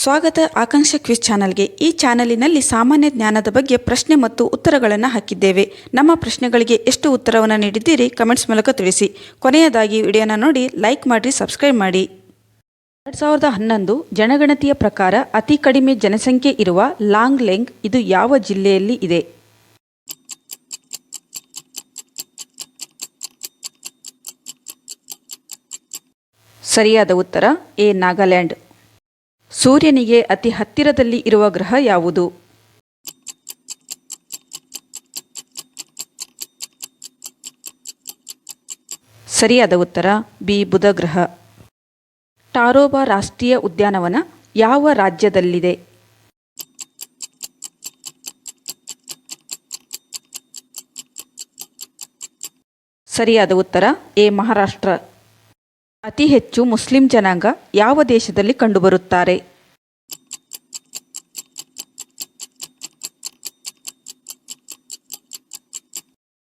ಸ್ವಾಗತ ಆಕಾಂಕ್ಷ ಕ್ವಿಜ್ ಚಾನಲ್ಗೆ ಈ ಚಾನಲಿನಲ್ಲಿ ಸಾಮಾನ್ಯ ಜ್ಞಾನದ ಬಗ್ಗೆ ಪ್ರಶ್ನೆ ಮತ್ತು ಉತ್ತರಗಳನ್ನು ಹಾಕಿದ್ದೇವೆ. ನಮ್ಮ ಪ್ರಶ್ನೆಗಳಿಗೆ ಎಷ್ಟು ಉತ್ತರವನ್ನು ನೀಡಿದ್ದೀರಿ ಕಮೆಂಟ್ಸ್ ಮೂಲಕ ತಿಳಿಸಿ. ಕೊನೆಯದಾಗಿ ವಿಡಿಯೋನ ನೋಡಿ, ಲೈಕ್ ಮಾಡಿ, ಸಬ್ಸ್ಕ್ರೈಬ್ ಮಾಡಿ. ಎರಡು ಸಾವಿರದ ಹನ್ನೊಂದು ಜನಗಣತಿಯ ಪ್ರಕಾರ ಅತಿ ಕಡಿಮೆ ಜನಸಂಖ್ಯೆ ಇರುವ ಲಾಂಗ್ ಲೆಂಗ್ ಇದು ಯಾವ ಜಿಲ್ಲೆಯಲ್ಲಿ ಇದೆ? ಸರಿಯಾದ ಉತ್ತರ ಎ ನಾಗಾಲ್ಯಾಂಡ್. ಸೂರ್ಯನಿಗೆ ಅತಿ ಹತ್ತಿರದಲ್ಲಿ ಇರುವ ಗ್ರಹ ಯಾವುದು? ಸರಿಯಾದ ಉತ್ತರ, ಬಿ, ಬುಧ ಗ್ರಹ. ಟಾರೋಬಾ ರಾಷ್ಟ್ರೀಯ ಉದ್ಯಾನವನ ಯಾವ ರಾಜ್ಯದಲ್ಲಿದೆ? ಸರಿಯಾದ ಉತ್ತರ, ಎ, ಮಹಾರಾಷ್ಟ್ರ. ಅತಿ ಹೆಚ್ಚು ಮುಸ್ಲಿಂ ಜನಾಂಗ ಯಾವ ದೇಶದಲ್ಲಿ ಕಂಡುಬರುತ್ತಾರೆ?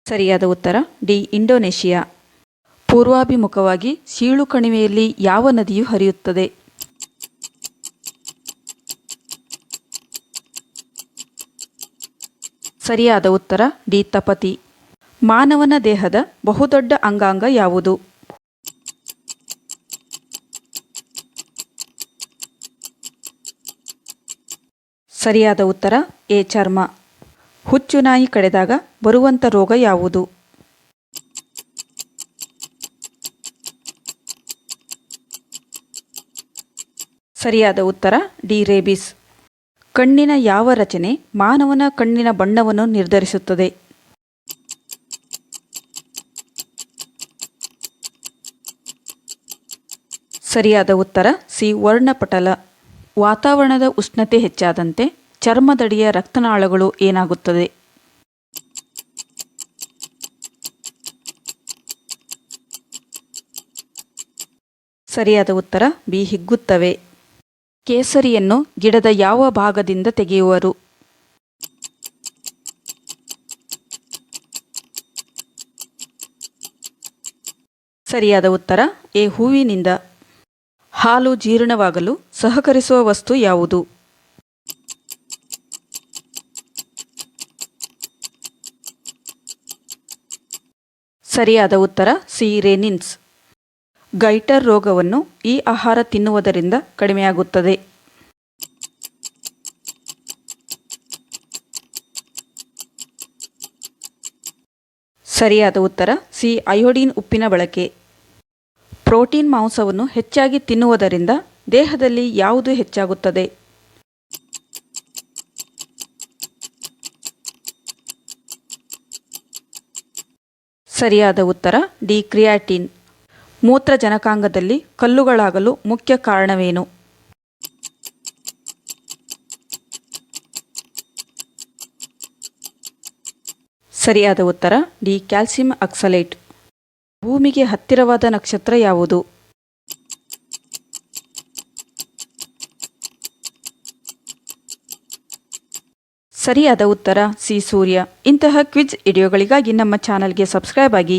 ಸರಿಯಾದ ಉತ್ತರ, ಡಿ, ಇಂಡೋನೇಷಿಯಾ. ಪೂರ್ವಾಭಿಮುಖವಾಗಿ ಸೀಳು ಕಣಿವೆಯಲ್ಲಿ ಯಾವ ನದಿಯು ಹರಿಯುತ್ತದೆ? ಸರಿಯಾದ ಉತ್ತರ, ಡಿ, ತಪತಿ. ಮಾನವನ ದೇಹದ ಬಹುದೊಡ್ಡ ಅಂಗಾಂಗ ಯಾವುದು? ಸರಿಯಾದ ಉತ್ತರ, ಎ. ಚರ್ಮ. ಹುಚ್ಚು ನಾಯಿ ಕಡೆದಾಗ ಬರುವಂಥ ರೋಗ ಯಾವುದು? ಸರಿಯಾದ ಉತ್ತರ, ಡಿ. ರೇಬಿಸ್. ಕಣ್ಣಿನ ಯಾವ ರಚನೆ ಮಾನವನ ಕಣ್ಣಿನ ಬಣ್ಣವನ್ನು ನಿರ್ಧರಿಸುತ್ತದೆ? ಸರಿಯಾದ ಉತ್ತರ, ಸಿ. ವರ್ಣಪಟಲ. ವಾತಾವರಣದ ಉಷ್ಣತೆ ಹೆಚ್ಚಾದಂತೆ ಚರ್ಮದಡಿಯ ರಕ್ತನಾಳಗಳು ಏನಾಗುತ್ತದೆ? ಸರಿಯಾದ ಉತ್ತರ, ಬಿ ಹಿಗ್ಗುತ್ತವೆ. ಕೇಸರಿಯನ್ನು ಗಿಡದ ಯಾವ ಭಾಗದಿಂದ ತೆಗೆಯುವರು? ಸರಿಯಾದ ಉತ್ತರ, ಎ ಹೂವಿನಿಂದ. ಹಾಲು ಜೀರ್ಣವಾಗಲು ಸಹಕರಿಸುವ ವಸ್ತು ಯಾವುದು? ಸರಿಯಾದ ಉತ್ತರ, ಸಿ. ರೇನಿನ್ಸ್. ಗೈಟರ್ ರೋಗವನ್ನು ಈ ಆಹಾರ ತಿನ್ನುವುದರಿಂದ ಕಡಿಮೆಯಾಗುತ್ತದೆ. ಸರಿಯಾದ ಉತ್ತರ, ಸಿ. ಅಯೋಡಿನ್ ಉಪ್ಪಿನ ಬಳಕೆ. ಪ್ರೋಟೀನ್ ಮಾಂಸವನ್ನು ಹೆಚ್ಚಾಗಿ ತಿನ್ನುವುದರಿಂದ ದೇಹದಲ್ಲಿ ಯಾವುದು ಹೆಚ್ಚಾಗುತ್ತದೆ? ಸರಿಯಾದ ಉತ್ತರ ಡಿ ಕ್ರಿಯಾಟಿನ್ ಮೂತ್ರಜನಕಾಂಗದಲ್ಲಿ ಕಲ್ಲುಗಳಾಗಲು ಮುಖ್ಯ ಕಾರಣವೇನು? ಸರಿಯಾದ ಉತ್ತರ ಡಿ ಕ್ಯಾಲ್ಸಿಯಂ ಆಕ್ಸಲೇಟ್ ಭೂಮಿಗೆ ಹತ್ತಿರವಾದ ನಕ್ಷತ್ರ ಯಾವುದು? ಸರಿಯಾದ ಉತ್ತರ ಸಿ ಸೂರ್ಯ. ಇಂತಹ ಕ್ವಿಜ್ ವಿಡಿಯೋಗಳಿಗಾಗಿ ನಮ್ಮ ಚಾನಲ್ಗೆ ಸಬ್ಸ್ಕ್ರೈಬ್ ಆಗಿ.